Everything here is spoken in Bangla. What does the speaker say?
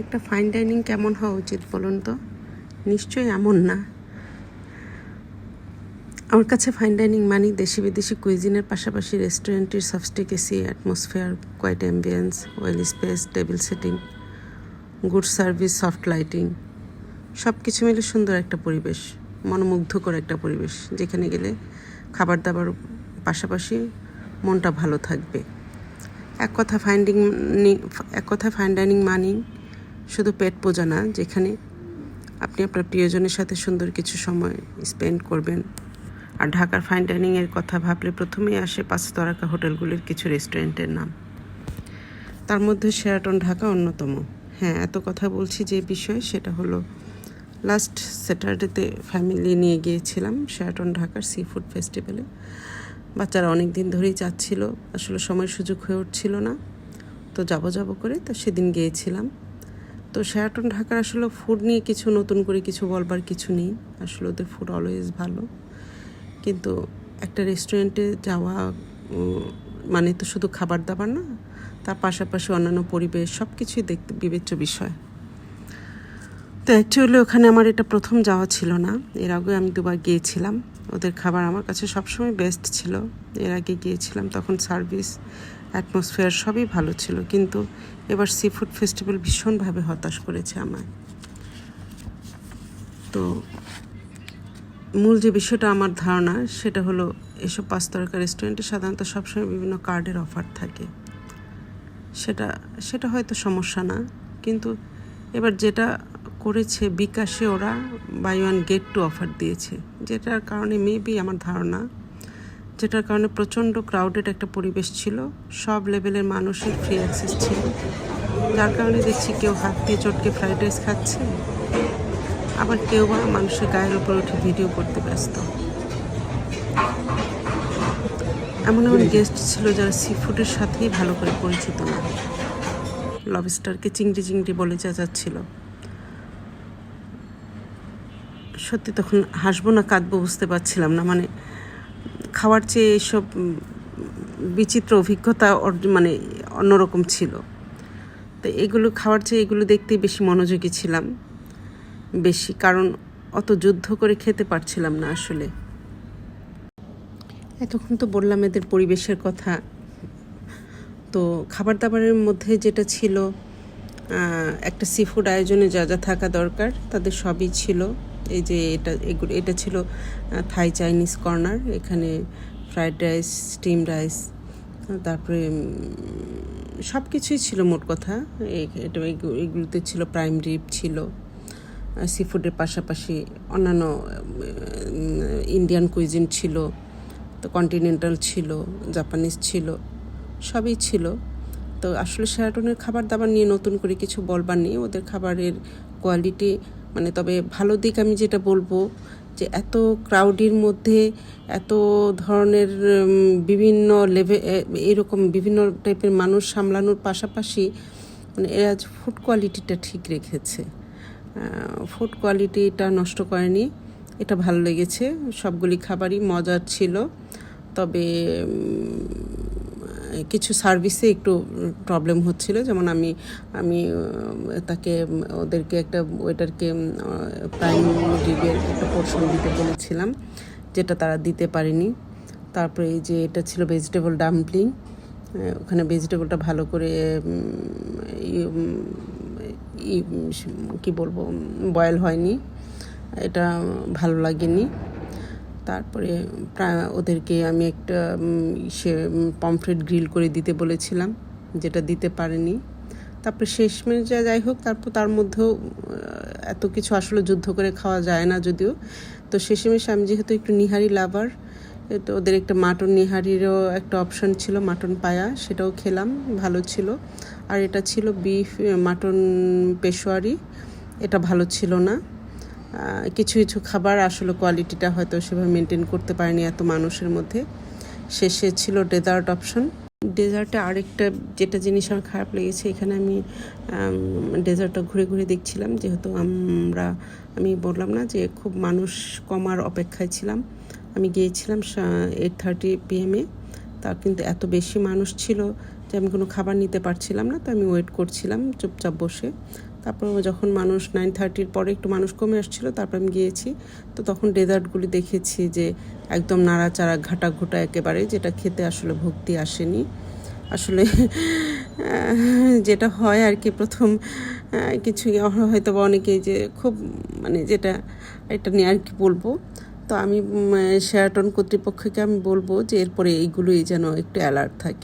একটা ফাইন ডাইনিং কেমন হওয়া উচিত বলুন তো? নিশ্চয়ই এমন না। আমার কাছে ফাইন ডাইনিং মানে দেশি বিদেশি কুইজিনের পাশাপাশি রেস্টুরেন্টের sophistication atmosphere quiet ambience well space table setting good service soft lighting সব কিছু মিলে সুন্দর একটা পরিবেশ, মনোমুগ্ধকর একটা পরিবেশ, যেখানে গেলে খাবার দাবার পাশাপাশি মনটা ভালো থাকবে। এক কথা ফাইন্ডিং এক কথা ফাইন ডাইনিং মানি শুধু পেট পোজা না, যেখানে আপনি আপনার প্রিয়জনের সাথে সুন্দর কিছু সময় স্পেন্ড করবেন। আর ঢাকার ফাইন ডাইনিংয়ের কথা ভাবলে প্রথমেই আসে পাঁচ তারকা হোটেলগুলির কিছু রেস্টুরেন্টের নাম। তার মধ্যে শেরাটন ঢাকা অন্যতম। হ্যাঁ এত কথা বলছি যে বিষয় সেটা হলো লাস্ট স্যাটারডেতে ফ্যামিলি নিয়ে গিয়েছিলাম শেরাটন ঢাকার সি ফুড ফেস্টিভ্যালে বাচ্চারা অনেক দিন ধরেই যাচ্ছিল আসলে সময় সুযোগ হয়ে উঠছিল না। তো যাব যাব করে তো সেদিন গিয়েছিলাম। তো শেরাটন ঢাকার আসলে ফুড নিয়ে কিছু নতুন করে কিছু বলবার কিছু নেই। আসলে ওদের ফুড অলওয়েজ ভালো। কিন্তু একটা রেস্টুরেন্টে যাওয়া মানে তো শুধু খাবার দাবার না, তার পাশাপাশি অন্যান্য পরিবেশ সব কিছুই দেখতে বিবেচ্য বিষয়। তো অ্যাকচুয়ালি ওখানে আমার এটা প্রথম যাওয়া ছিল না। এর আগে আমি দুবার গিয়েছিলাম। ওদের খাবার আমার কাছে সবসময় বেস্ট ছিল। এর আগে গিয়েছিলাম তখন সার্ভিস অ্যাটমসফিয়ার সবই ভালো ছিল। কিন্তু এবার সি ফুড ফেস্টিভ্যাল ভীষণভাবে হতাশ করেছে আমায়। তো মূল যে বিষয়টা আমার ধারণা, সেটা হলো এসব পাঁচ রেস্টুরেন্টে সাধারণত সবসময় বিভিন্ন কার্ডের অফার থাকে। সেটা সেটা হয়তো সমস্যা না, কিন্তু এবার যেটা করেছে বিকাশে ওরা buy one get two offer দিয়েছে। যেটার কারণে মেবি আমার ধারণা, যেটার কারণে প্রচণ্ড ক্রাউডেড একটা পরিবেশ ছিল, সব লেভেলের মানুষের ফ্রি অ্যাক্সেস ছিল। যার কারণে দেখছি কেউ হাত দিয়ে চটকে ফ্রাইড রাইস খাচ্ছে, আবার কেউ বা মানুষের গায়ের উপর উঠে ভিডিও করতে ব্যস্ত। এমন এমন গেস্ট ছিল যারা সি ফুডের সাথেই ভালো করে পরিচিত না। লবস্টারকে চিংড়ি চিংড়ি বলে চেঁচাচ্ছিল। সত্যি তখন হাসবো না, কাঁদবো বুঝতে পারছিলাম না। মানে খাওয়ার চেয়ে এসব বিচিত্র অভিজ্ঞতা মানে অন্যরকম ছিল। তো এগুলো, খাওয়ার চেয়ে এগুলো দেখতেই বেশি মনোযোগী ছিলাম। বেশি, কারণ অত যুদ্ধ করে খেতে পারছিলাম না আসলে। এতক্ষণ তো বললাম এদের পরিবেশের কথা। তো খাবার দাবারের মধ্যে যেটা ছিল একটা সি ফুড আয়োজনে যা যা থাকা দরকার, তাদের সবই ছিল। এই যে এটা, এগুলো, এটা ছিল থাই চাইনিজ কর্নার এখানে ফ্রাইড রাইস স্টিম রাইস তারপরে সব কিছুই ছিল মোট কথা। এটা এগুলোতে ছিল প্রাইম রিপ ছিল সি ফুডের পাশাপাশি অন্যান্য ইন্ডিয়ান কুইজিন ছিল, তো কন্টিনেন্টাল ছিল জাপানিজ ছিল, সবই ছিল। তো আসলে শেরাটনের খাবার দাবার নিয়ে নতুন করে কিছু বলবার নেই, ওদের খাবারের কোয়ালিটি মানে তবে ভালো দিক আমি যেটা বলব যে এত ক্রাউডির মধ্যে এত ধরনের বিভিন্ন লেভে এরকম বিভিন্ন টাইপের মানুষ সামলানোর পাশাপাশি মানে এরা ফুড কোয়ালিটিটা ঠিক রেখেছে। ফুড কোয়ালিটিটা নষ্ট করেনি, এটা ভালো লেগেছে। সবগুলি খাবারই মজার ছিল। তবে কিছু সার্ভিসে একটু প্রবলেম হচ্ছিল, যেমন আমি আমি তাকে, ওদেরকে একটা ওয়েটারকে প্রাইম রিবের একটা পোর্শন দিতে বলেছিলাম, যেটা তারা দিতে পারেনি। তারপরে এই যে এটা ছিল ভেজিটেবল ডাম্পলিং ওখানে ভেজিটেবলটা ভালো করে কি বলব বয়েল হয়নি। এটা ভালো লাগেনি। তারপরে প্রা- ওদেরকে আমি একটা সে পমফ্রেট গ্রিল করে দিতে বলেছিলাম, যেটা দিতে পারেনি। তারপরে শেষমেশ যা, যাই হোক, তারপর তার মধ্যেও এত কিছু আসলে যুদ্ধ করে খাওয়া যায় না যদিও। তো শেষমেশ আমি যেহেতু একটু নিহারি লাভার, তো ওদের একটা মাটন নিহারিরও একটা অপশন ছিল, মাটন পায়া, সেটাও খেলাম, ভালো ছিল। আর এটা ছিল বিফ, মাটন পেশোয়ারি, এটা ভালো ছিল না। কিছু কিছু খাবার আসলে কোয়ালিটিটা হয়তো সেভাবে মেনটেন করতে পারেনি এত মানুষের মধ্যে। শেষে ছিল ডেজার্ট অপশন ডেজার্টে আরেকটা যেটা জিনিস আমার খারাপ লেগেছে, এখানে আমি ডেজার্টটা ঘুরে ঘুরে দেখছিলাম, যেহেতু আমরা, আমি বললাম না যে খুব মানুষ কমার অপেক্ষায় ছিলাম। আমি গিয়েছিলাম এইট থার্টি পিএমে তা কিন্তু এত বেশি মানুষ ছিল যে আমি কোনো খাবার নিতে পারছিলাম না, তো আমি ওয়েট করছিলাম চুপচাপ বসে। তারপর যখন মানুষ নাইন থার্টির পরে একটু মানুষ কমে আসছিল, তারপর আমি গিয়েছি। তো তখন ডেজার্টগুলি দেখেছি যে একদম নাড়াচাড়া ঘাটা ঘুটা একেবারে, যেটা খেতে আসলে ভক্তি আসেনি। আসলে যেটা হয় আর কি প্রথম কিছু হয়তো বা অনেকেই যে খুব মানে যেটা, এটা নিয়ে আর কি বলব। তো আমি শেয়ারটন কর্তৃপক্ষকে আমি বলব যে এরপরে এইগুলোই যেন একটু অ্যালার্ট থাকে।